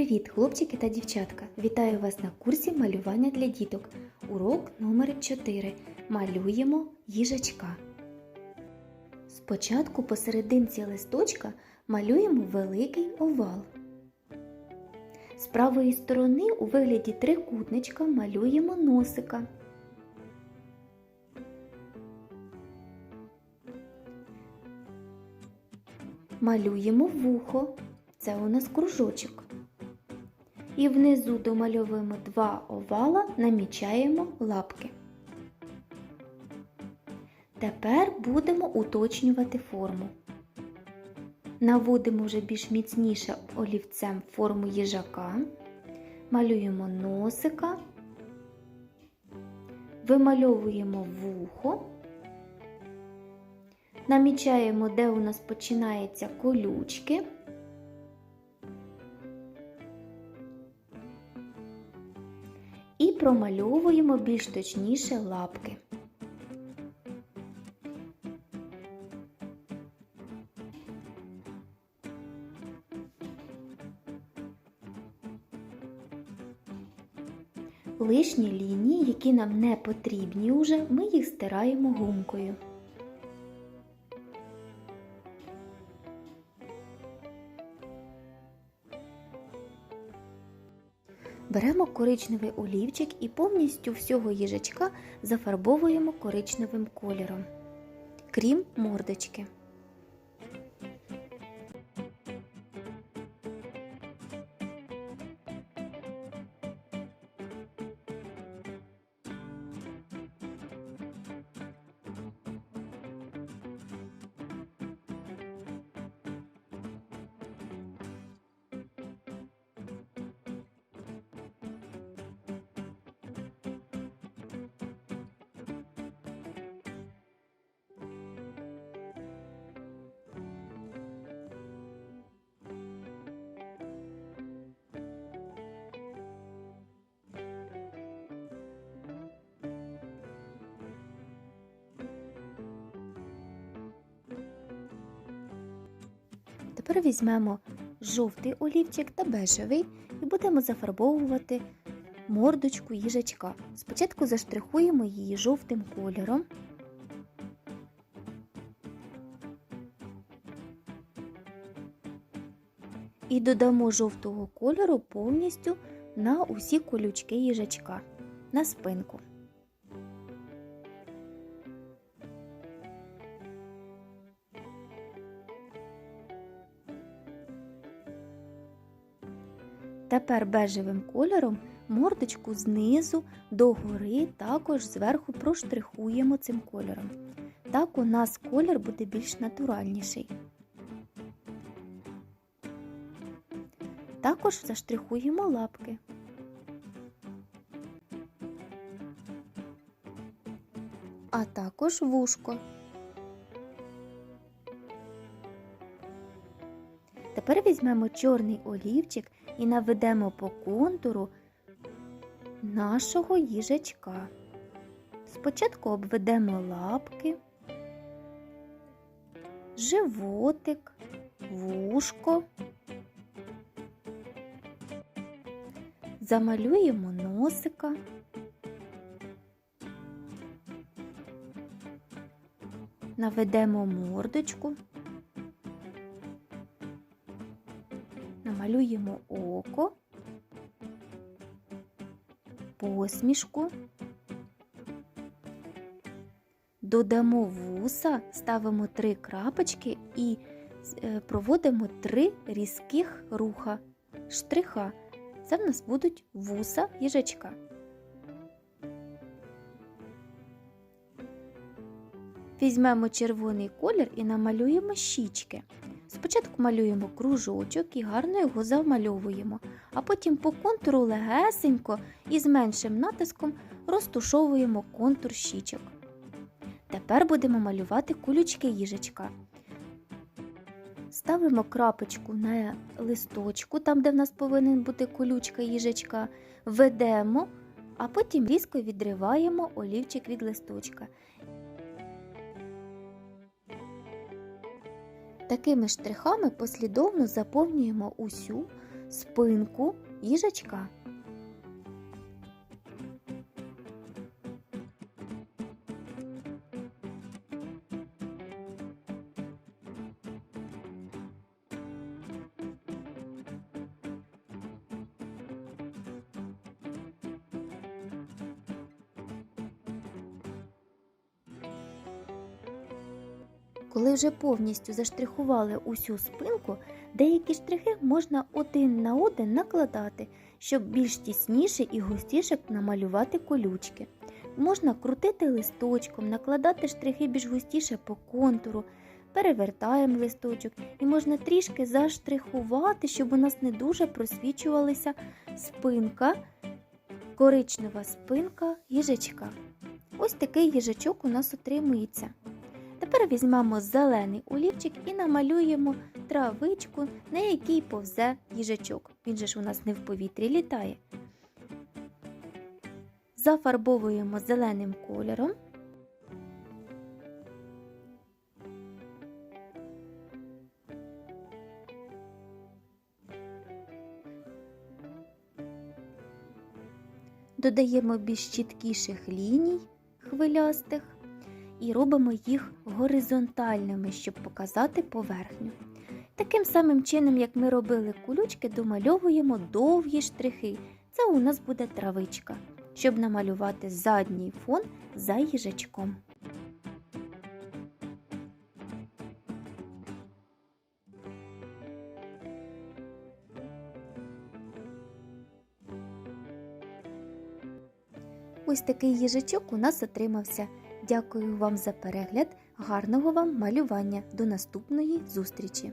Привіт, хлопчики та дівчатка! Вітаю вас на курсі малювання для діток. Урок номер 4. Малюємо їжачка. Спочатку посерединці листочка малюємо великий овал. З правої сторони у вигляді трикутничка малюємо носика. Малюємо вухо. Це у нас кружочок. І внизу домальовуємо два овала, намічаємо лапки. Тепер будемо уточнювати форму. Наводимо вже більш міцніше олівцем форму їжака, малюємо носика, вимальовуємо вухо, намічаємо, де у нас починаються колючки. Промальовуємо більш точніше лапки. Лишні лінії, які нам не потрібні уже, ми їх стираємо гумкою. Беремо коричневий олівчик і повністю всього їжачка зафарбовуємо коричневим кольором, крім мордочки. Тепер візьмемо жовтий олівчик та бежевий і будемо зафарбовувати мордочку їжачка. Спочатку заштрихуємо її жовтим кольором. І додамо жовтого кольору повністю на усі колючки їжачка на спинку. Тепер бежевим кольором мордочку знизу до гори також зверху проштрихуємо цим кольором. Так у нас колір буде більш натуральніший. Також заштрихуємо лапки. А також вушко. Тепер візьмемо чорний олівчик і наведемо по контуру нашого їжачка. Спочатку обведемо лапки, животик, вушко, замалюємо носика. Наведемо мордочку. Намалюємо око, посмішку, додамо вуса, ставимо три крапочки і е, проводимо три різких руха, штриха. Це в нас будуть вуса їжачка. Візьмемо червоний колір і намалюємо щічки. Спочатку малюємо кружочок і гарно його замальовуємо, а потім по контуру легесенько і з меншим натиском розтушовуємо контур щічок. Тепер будемо малювати кулючки їжачка. Ставимо крапочку на листочку, там, де в нас повинен бути колючка їжачка, ведемо, а потім різко відриваємо олівчик від листочка. Такими штрихами послідовно заповнюємо усю спинку їжачка. Коли вже повністю заштрихували усю спинку, деякі штрихи можна один на один накладати, щоб більш тісніше і густіше намалювати колючки. Можна крутити листочком, накладати штрихи більш густіше по контуру, перевертаємо листочок і можна трішки заштрихувати, щоб у нас не дуже просвічувалася спинка, коричнева спинка їжачка. Ось такий їжачок у нас отримується. Тепер візьмемо зелений олівчик і намалюємо травичку, на якій повзе їжачок. Він же ж у нас не в повітрі літає. Зафарбовуємо зеленим кольором. Додаємо більш чіткіших ліній хвилястих і робимо їх горизонтальними, щоб показати поверхню. Таким самим чином, як ми робили кулючки, домальовуємо довгі штрихи. Це у нас буде травичка, щоб намалювати задній фон за їжачком. Ось такий їжачок у нас отримався. Дякую вам за перегляд, гарного вам малювання. До наступної зустрічі!